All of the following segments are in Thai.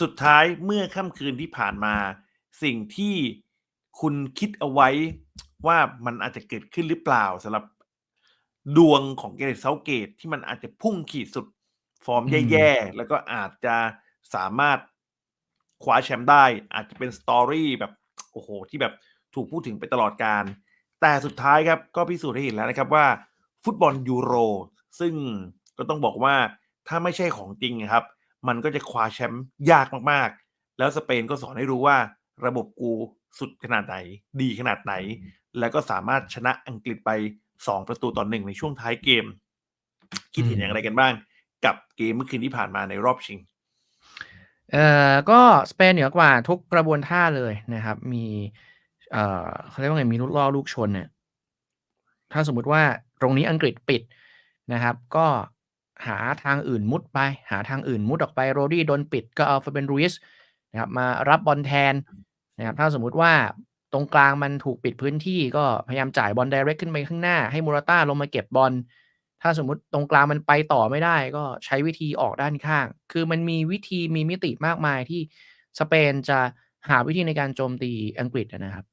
สุดท้ายเมื่อค่ำคืนที่ผ่านมา สิ่งที่คุณคิดเอาไว้ว่ามันอาจจะเกิดขึ้นหรือเปล่าสำหรับดวงของเกเรตเซาเกตที่มันอาจจะพุ่งขีดสุดฟอร์มอืมแย่ๆ แล้วก็อาจจะสามารถคว้าแชมป์ได้ อาจจะเป็นสตอรี่แบบ โอ้โห ที่แบบถูกพูดถึงไปตลอดการ แต่สุดท้ายครับก็พิสูจน์ให้เห็นแล้วนะครับว่า ฟุตบอลยูโร ซึ่งก็ต้องบอกว่าถ้าไม่ใช่ของจริงนะครับ มันก็จะคว้าแชมป์ยากมากๆ แล้วสเปนก็สอนให้รู้ว่าระบบกูสุดขนาดไหน ดีขนาดไหน แล้วก็สามารถชนะอังกฤษไป 2 ประตูต่อหนึ่งในช่วงท้ายเกม คิดเห็นอย่างไรกันบ้าง กับเกมเมื่อคืนที่ผ่านมาในรอบชิง เอ่อก็สเปนเหนือกว่าทุกกระบวนท่าเลยนะครับ มี เอ่อเขาเรียกว่าไงมีลูกล่อลูกชนเนี่ยถ้าสมมุติว่าตรงนี้อังกฤษปิดนะครับ ก็ หาทางอื่นมุดไป หาทางอื่นมุดออกไปโรดี้โดนปิดก็เอาฟาเบนรูอิสนะครับมารับบอลแทนนะครับถ้าสมมุติว่าตรงกลางมันถูกปิดพื้นที่ก็พยายามจ่ายบอลไดเรกขึ้นไปข้างหน้า ให้มูราต้าลงมาเก็บบอลถ้าสมมุติตรงกลางมันไปต่อไม่ได้ ก็ใช้วิธีออกด้านข้าง คือมันมีวิธีมีมิติมากมายที่สเปนจะหาวิธีในการโจมตีอังกฤษนะครับ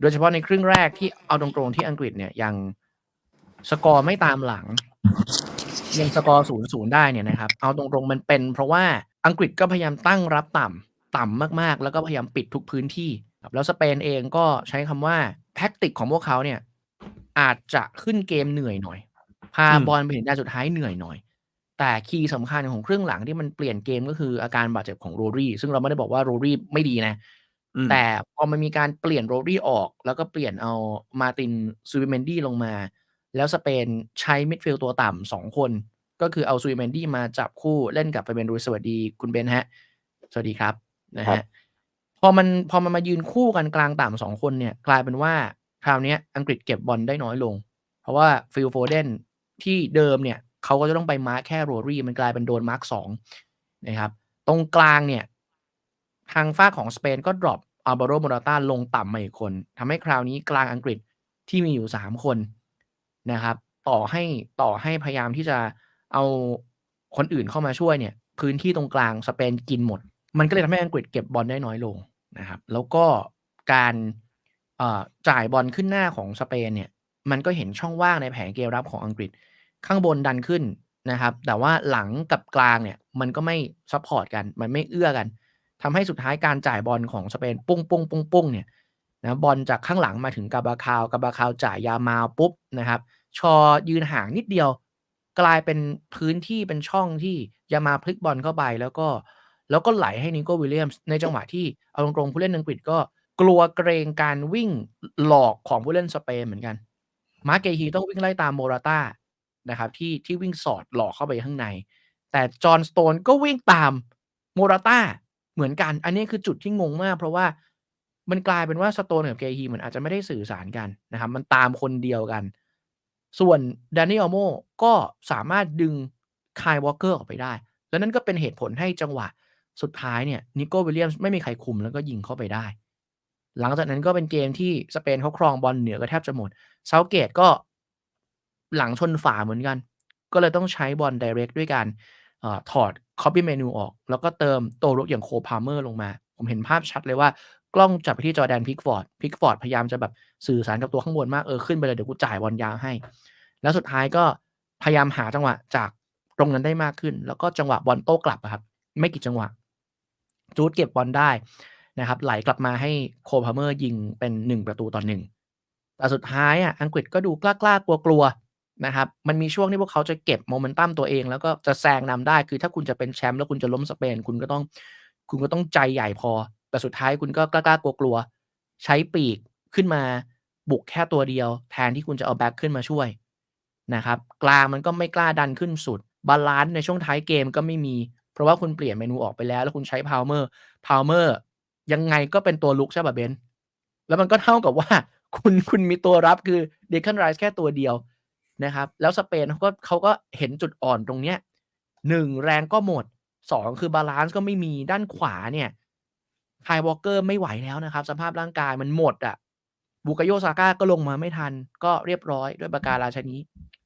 โดยเฉพาะในครึ่งแรกที่เอาตรงๆที่อังกฤษเนี่ยยังสกอร์ไม่ตามหลัง ยังสกอร์ศูนย์ศูนย์ได้เนี่ยนะครับเอาตรงๆมันเป็นเพราะว่าอังกฤษก็พยายามตั้งรับต่ำต่ำมากๆ แล้วก็พยายามปิดทุกพื้นที่ครับแล้วสเปนเองก็ใช้คำว่าแท็กติกของพวกเขาเนี่ยอาจจะขึ้นเกมเหนื่อยหน่อย พาอืมบอลไปถึงด้านสุดท้ายเหนื่อยหน่อย แต่คีย์สำคัญของครึ่งหลังที่มันเปลี่ยนเกมก็คืออาการบาดเจ็บของโรรี่ ซึ่งเราไม่ได้บอกว่าโรรี่ไม่ดีนะอืมแต่พอมันมีการเปลี่ยนโรดี้ออก แล้วก็เปลี่ยนเอามาตินซูบิเมนดี้ลงมา แล้วสเปนใช้มิดฟิลด์ตัวต่ำสองคน ก็คือเอาซูบิเมนดี้มาจับคู่เล่นกับไปเป็นรูสวัสดีคุณเบนฮะ สวัสดีครับนะครัฮะบพอมันพอมันมายืนคู่กันกลางต่ำสองคนเนี่ย กลายเป็นว่าคราวเนี้ยอังกฤษเก็บบอลได้น้อยลง เพราะว่าฟิลโฟเดนที่เดิมเนี่ยเขาก็จะต้องไปมาร์คแค่โรรี่มันกลายเป็นโดนมาร์คสองนะครับตรงกลางเนี่ย ทางฝ้ากของสเปนก็ดรอปอัลบาโรโมราต้าลงต่ำมาอีกคนทำให้คราวนี้กลางอังกฤษที่มีอยู่ 3 คน นะครับ ต่อให้ต่อให้พยายามที่จะเอาคนอื่นเข้ามาช่วยเนี่ย พื้นที่ตรงกลางสเปนกินหมด มันก็เลยทำให้อังกฤษเก็บบอลได้น้อยลงนะครับ แล้วก็การจ่ายบอลขึ้นหน้าของสเปนเนี่ย มันก็เห็นช่องว่างในแผนเกมรับของอังกฤษ ข้างบนดันขึ้นนะครับ แต่ว่าหลังกับกลางเนี่ย มันก็ไม่ซัพพอร์ตกัน มันไม่เอื้อกันทำให้สุดท้ายการจ่ายบอลของสเปนปุ้งปุ้งปุ้งปุ้งเนี่ยนะบอลจากข้างหลังมาถึงกาบาคาวกาบาคาวจ่ายยามาปุ๊บนะครับ ชอยืนห่างนิดเดียว กลายเป็นพื้นที่เป็นช่องที่ยามาพลิกบอลเข้าไปแล้วก็ แล้วก็ไหลให้นิโก้วิลเลียมส์ในจังหวะที่เอาตรงๆผู้เล่นอังกฤษก็กลัวเกรงการวิ่งหลอกของผู้เล่นสเปนเหมือนกัน มาเกฮีต้องวิ่งไล่ตามโมราต้านะครับที่ที่วิ่งสอดหลอกเข้าไปข้างใน แต่จอห์นสโตนก็วิ่งตามโมราต้าเหมือนกัน อันนี้คือจุดที่งงมาก เพราะว่ามันกลายเป็นว่าสโตนกับเกฮีเหมือนอาจจะไม่ได้สื่อสารกันนะครับ มันตามคนเดียวกัน ส่วนด a น i อ l โมก็สามารถดึงคายวอลเกอร์ออกไปได้ แล้วนั่นก็เป็นเหตุผลให้จังหวะสุดท้ายเนี่ยนิโก้วิลเลียมส์ไม่มีใครคุมแล้วก็ยิงเข้าไปได้ หลังจากนั้นก็เป็นเกมที่สเปนเขาครองบอลเหนือก็แทบจะหมดเซาเกตก็หลังชนฝาเหมือนกัน ก็เลยต้องใช้บอล i ดเรกด้วยการอถอดคอปปี้เมนูออก แล้วก็เติมโตรุกอย่างโคพาเมอร์ลงมา ผมเห็นภาพชัดเลยว่า กล้องจับไปที่จอแดนพิกฟอร์ดพิกฟอร์ดพยายามจะแบบสื่อสารกับตัวข้างบนมากเออขึ้นไปเลยเดี๋ยวกูจ่ายบอลยาวให้ แล้วสุดท้ายก็พยายามหาจังหวะจากตรงนั้นได้มากขึ้น แล้วก็จังหวะบอลโต้กลับครับ ไม่กี่จังหวะ จูดเก็บบอลได้นะครับ ไหลกลับมาให้โคพาเมอร์ยิงเป็นหนึ่งประตูต่อหนึ่งแต่สุดท้ายอะอังกฤษก็ดูกล้ากล้ากลัวกลัวนะครับ มันมีช่วงที่พวกเขาจะเก็บโมเมนตัมตัวเอง แล้วก็จะแซงนำได้คือถ้าคุณจะเป็นแชมป์แล้วคุณจะล้มสเปนคุณก็ต้อง คุณก็ต้องใจใหญ่พอ แต่สุดท้ายคุณก็กล้ากลัวกลัวใช้ปีกขึ้นมาบุกแค่ตัวเดียว แทนที่คุณจะเอาแบ็คขึ้นมาช่วยนะครับกลางมันก็ไม่กล้าดันขึ้นสุดบาลานซ์ในช่วงท้ายเกมก็ไม่มี เพราะว่าคุณเปลี่ยนเมนูออกไปแล้ว แล้วคุณใช้พาวเมอร์พาวเมอร์ยังไงก็เป็นตัวลุกใช่ป่ะเบนแล้วมันก็เท่ากับว่าคุณคุณมีตัวรับคือเดคันไรส์แค่ตัวเดียวนะครับ แล้วสเปนเขาก็เขาก็เห็นจุดอ่อนตรงเนี้ยหนึ่งแรงก็หมดสองคือบาลานซ์ก็ไม่มีด้านขวาเนี่ย ไฮวอลเกอร์ไม่ไหวแล้วนะครับ สภาพร่างกายมันหมดอะบุกโยซาก้าก็ลงมาไม่ทัน ก็เรียบร้อยด้วยประการราชนี้